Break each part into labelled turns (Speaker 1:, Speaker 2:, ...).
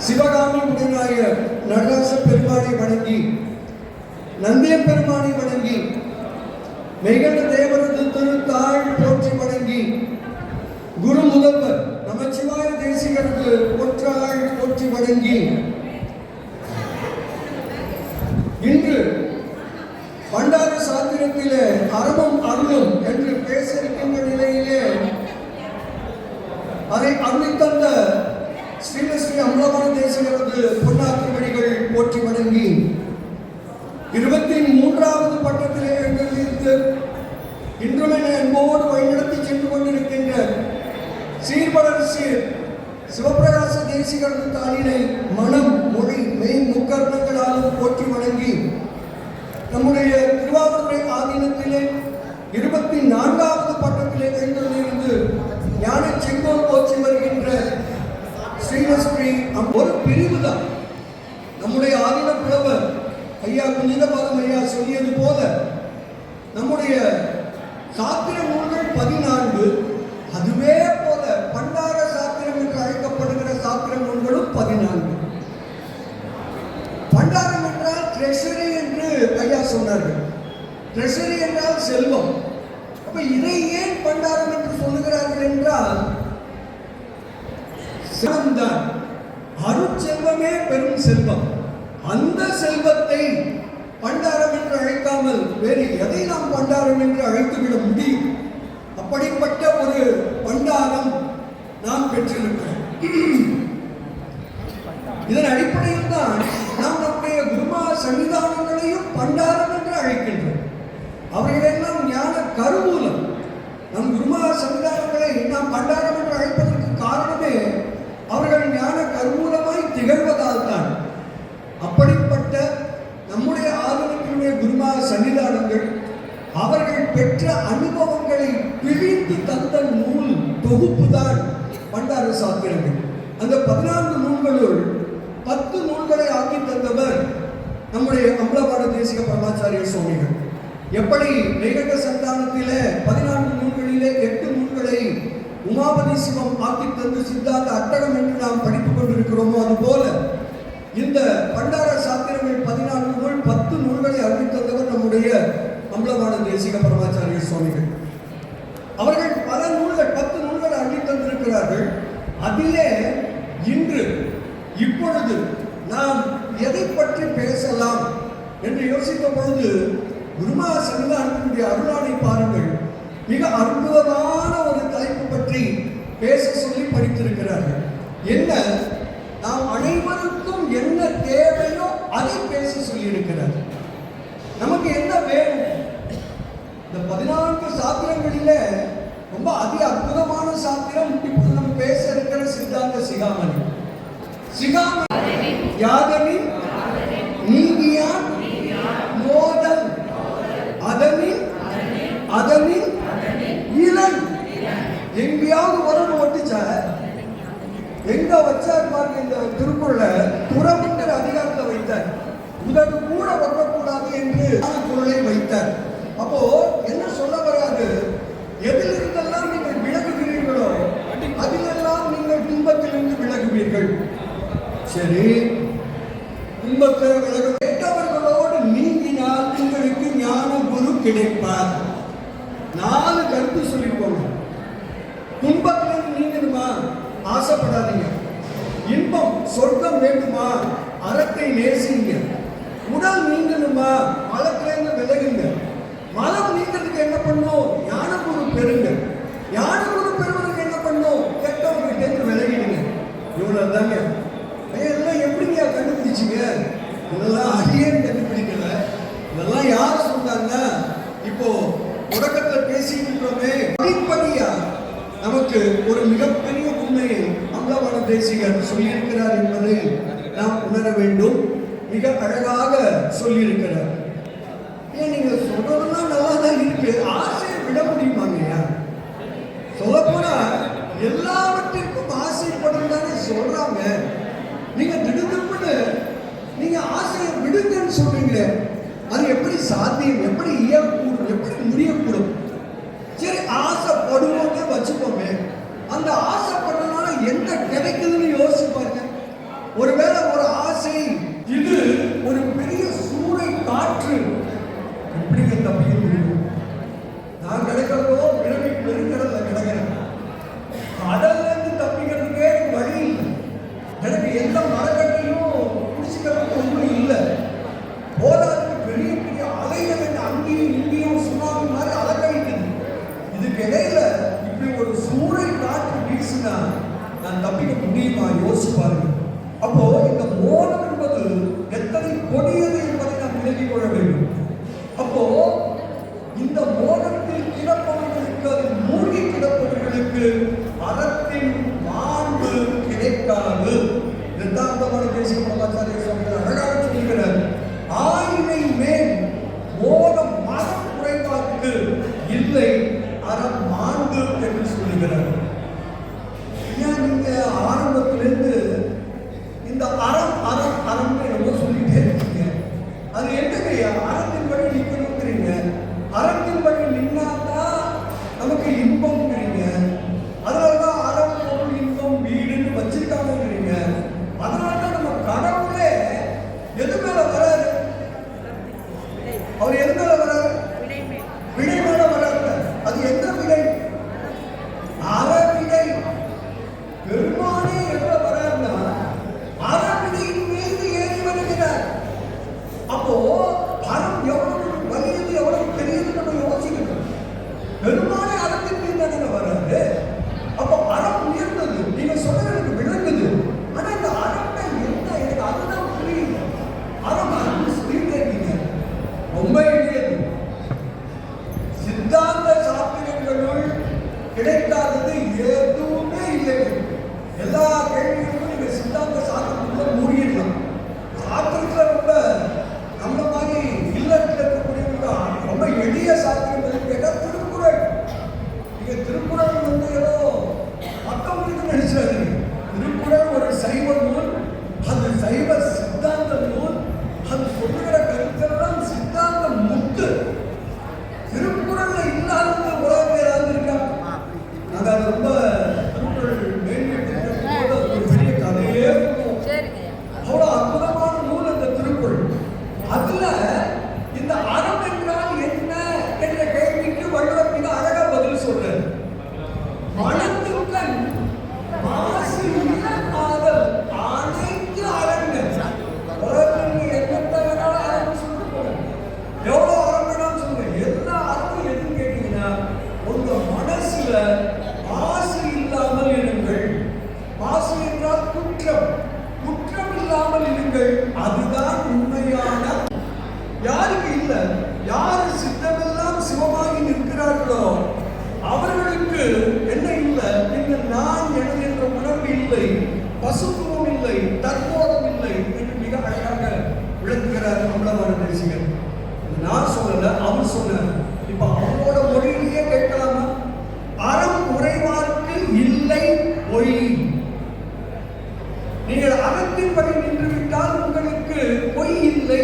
Speaker 1: சிவகாமி உடனாய நடராச பெருமானை வணங்கி நந்திய பெருமானை வணங்கி மெய்கண்ட தேவரது திருத்தாள் போற்றி வணங்கி குரு முதல்வர் நமச்சிவாய தேசிகருக்கு ஒற்றாள் போற்றி வணங்கி நம்முடைய திருவாவூரை ஆதீனத்திலே இருபத்தி நான்காவது பட்டத்திலே எழுந்திருந்து ஞான செங்கோல் போற்றி வருகின்ற ஸ்ரீலஸ்ரீ அம் ஒரு பிரிவு தான் நம்முடைய ஆதீன புலவர் ஐயா குஞ்சிதபாதம் ஐயா சொல்லியது போல நம்முடைய சாத்திர நூல்கள் பதினான்கு அதுவே போல பண்டார சாத்திரம் என்று அழைக்கப்படுகிற சாத்திர நூல்களும் பதினான்கு பண்டாரம் என்றால் ட்ரெஷரி என்று ஐயா சொன்னார்கள். ட்ரெஷரி என்றால் செல்வம். அப்ப இதை ஏன் பண்டாரம் என்று சொல்லுகிறார்கள் என்றால் செல்வம்தான். அருட்செல்வமே பெரும் செல்வம். அந்த செல்வத்தை பண்டாரம் என்று அழைக்காமல் வேறு எதை நாம் பண்டாரம் என்று அழைத்துவிட முடியும்? அப்படிப்பட்ட ஒரு பண்டாரம் நாம் பெற்றிருக்கிறோம். இதன் அடிப்படையில் அவர்களெல்லாம் ஞான கருவூலம். நம் குருமா சன்னிதானங்களை நாம் பண்டாரம் என்று அழைப்பதற்கு காரணமே அவர்கள் ஞான கருவூலமாய் திகழ்வதால் தான் அப்படிப்பட்ட நம்முடைய ஆதரத்தினுடைய குருமா சன்னிதானங்கள் அவர்கள் பெற்ற அனுபவங்களை பிழிந்து தந்த நூல் தொகுப்பு தான் பண்டார சாத்திரங்கள். அந்த பதினான்கு நூல்களுள் பத்து நூல்களை ஆக்கி தந்தவர் நம்முடைய அம்பலபாட தேசிக பரமாச்சாரிய சுவாமிகள். எப்படி மேகக சந்தானத்திலே பதினான்கு நூல்களிலே எட்டு நூல்களை உமாபதி சிவம் ஆக்கி தந்து சித்தாந்த அட்டகம் என்று நாம் படித்துக் கொண்டிருக்கிறோமோ அதுபோல இந்த பண்டார சாத்திரங்கள் பதினான்கு நூல் பத்து நூல்களை அறிவித்தந்தவர் நம்முடைய அம்பலமான தேசிக பரமாச்சாரிய சுவாமிகள். அவர்கள் பல நூல்கள் பத்து நூல்கள் அறிவித்தந்திருக்கிறார்கள் அதிலே இன்று இப்பொழுது நாம் எதை பற்றி பேசலாம் என்று யோசித்த பொழுது குருமா சன்னிதானத்தினுடைய அருளானை பாருங்கள். மிக அற்புதமான ஒரு தலைப்பு பற்றி பேச சொல்லி படித்திருக்கிறார்கள். என்ன? நாம் அனைவருக்கும் என்ன தேவையோ அதை பேச சொல்லியிருக்கிறார். நமக்கு என்ன வேணும்? இந்த பதினான்கு சாத்திரங்களிலே ரொம்ப அதி அற்புதமான சாத்திரம் இப்போது நம்ம பேச இருக்கிற சித்தாந்த சிகாமணி. சிகாமணி யாதனின் மலத்திலிருந்து விலகுங்க. மலம் நீங்கிறதுக்கு என்ன பண்ணும்? ஞான குரு பெறுங்க ஞான குரு பெறுவதற்கு என்ன பண்ணும்? கெட்டவங்கிட்டேருந்து விலகிடுங்க. இவ்வளவு தாங்க இதெல்லாம் எப்படிங்க கண்டுபிடிச்சிங்க? இதெல்லாம் அடியேன் கண்டுபிடிக்கல. இதெல்லாம் யார் சொன்னாங்க? இப்போ தொடக்கத்தில் பேசிக்கிட்டோமே படிப்படியா நமக்கு ஒரு மிகப்பெரிய உண்மையை அம்பலவான தேசிகர் சொல்லியிருக்கிறார் என்பதை நாம் உணர வேண்டும். மிக அழகாக சொல்லியிருக்கிறார். ஏன் நீங்க சொல்றதெல்லாம் நல்லா தான் இருக்கு? ஆசையை விட முடியுமாங்கய்யா சொல்லப்போனா எல்லாவற்றிற்கும் ஆசைப்படும் தானே சொல்றாங்க. நீங்க திடுதிப்புன்னு நீங்க ஆசையை விடுங்கன்னு சொல்றீங்களே அது எப்படி சாத்தியம்? எப்படி இயக்கூடும் எப்படி முடியக்கூடும்? சரி ஆசைப்படுவோம்னு வச்சுக்கோமே. அந்த ஆசை amor the thing, yeah. இல்லை யார் சித்தமெல்லாம் சிவமாகி நிற்கிறார்களோ அவர்களுக்கு என்ன இல்லை? நீங்கள் நான் எனது என்ற உணர்வு இல்லை பசுத்துவம் இல்லை தற்போதம் இல்லை என்று மிக அழகாக விளக்குகிறார் நம்மளவான தேசிகர் நான் சொல்லல அவர் சொன்னார் இப்ப அவங்களோட மொழியிலேயே கேட்கலாமா? அறம் குறைவார்க்கு இல்லை பொய் நீங்கள் அறத்தின் படி நின்றுவிட்டால் உங்களுக்கு பொய் இல்லை.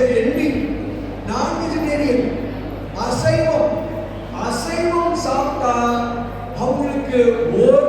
Speaker 1: அந்த நான் வெஜிடேரியன் அசைவம் அசைவம் சாப்பிட்டா அவங்களுக்கு ஒரு